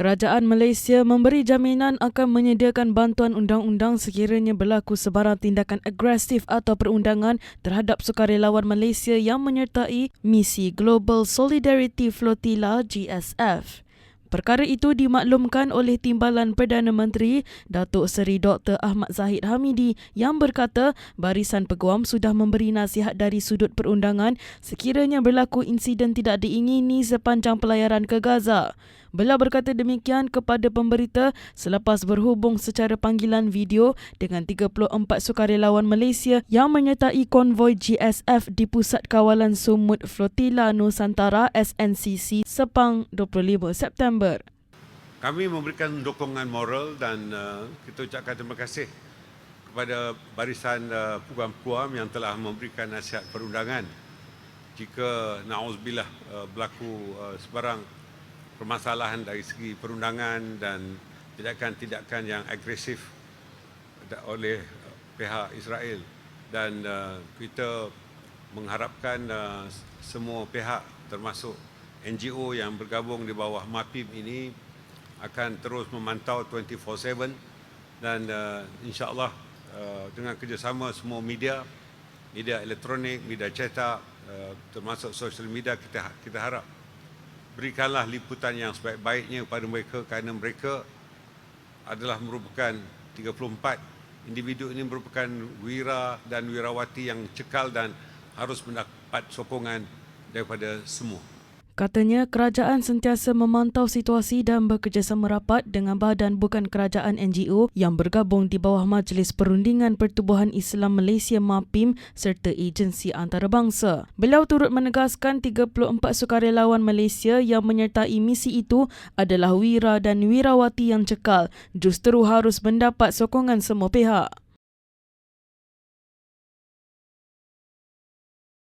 Kerajaan Malaysia memberi jaminan akan menyediakan bantuan undang-undang sekiranya berlaku sebarang tindakan agresif atau perundangan terhadap sukarelawan Malaysia yang menyertai misi Global Solidarity Flotilla GSF. Perkara itu dimaklumkan oleh Timbalan Perdana Menteri Datuk Seri Dr. Ahmad Zahid Hamidi yang berkata barisan peguam sudah memberi nasihat dari sudut perundangan sekiranya berlaku insiden tidak diingini sepanjang pelayaran ke Gaza. Beliau berkata demikian kepada pemberita selepas berhubung secara panggilan video dengan 34 sukarelawan Malaysia yang menyertai konvoi GSF di Pusat Kawalan Sumut Flotilla Nusantara SNCC Sepang 25 September. Kami memberikan dukungan moral dan uh, kita ucapkan terima kasih kepada barisan uh, peguam-peguam yang telah memberikan nasihat perundangan jika na'udzubillah uh, berlaku uh, sebarang permasalahan dari segi perundangan dan tindakan-tindakan yang agresif oleh pihak Israel. Dan uh, kita mengharapkan uh, semua pihak termasuk NGO yang bergabung di bawah MAPIM ini akan terus memantau 24/7 dan uh, insya-Allah uh, dengan kerjasama semua media media elektronik, media cetak uh, termasuk social media kita kita harap berikanlah liputan yang sebaik-baiknya kepada mereka kerana mereka adalah merupakan 34 individu ini merupakan wira dan wirawati yang cekal dan harus mendapat sokongan daripada semua. Katanya kerajaan sentiasa memantau situasi dan bekerjasama rapat dengan badan bukan kerajaan NGO yang bergabung di bawah Majlis Perundingan Pertubuhan Islam Malaysia MAPIM serta agensi antarabangsa. Beliau turut menegaskan 34 sukarelawan Malaysia yang menyertai misi itu adalah wira dan wirawati yang cekal justru harus mendapat sokongan semua pihak.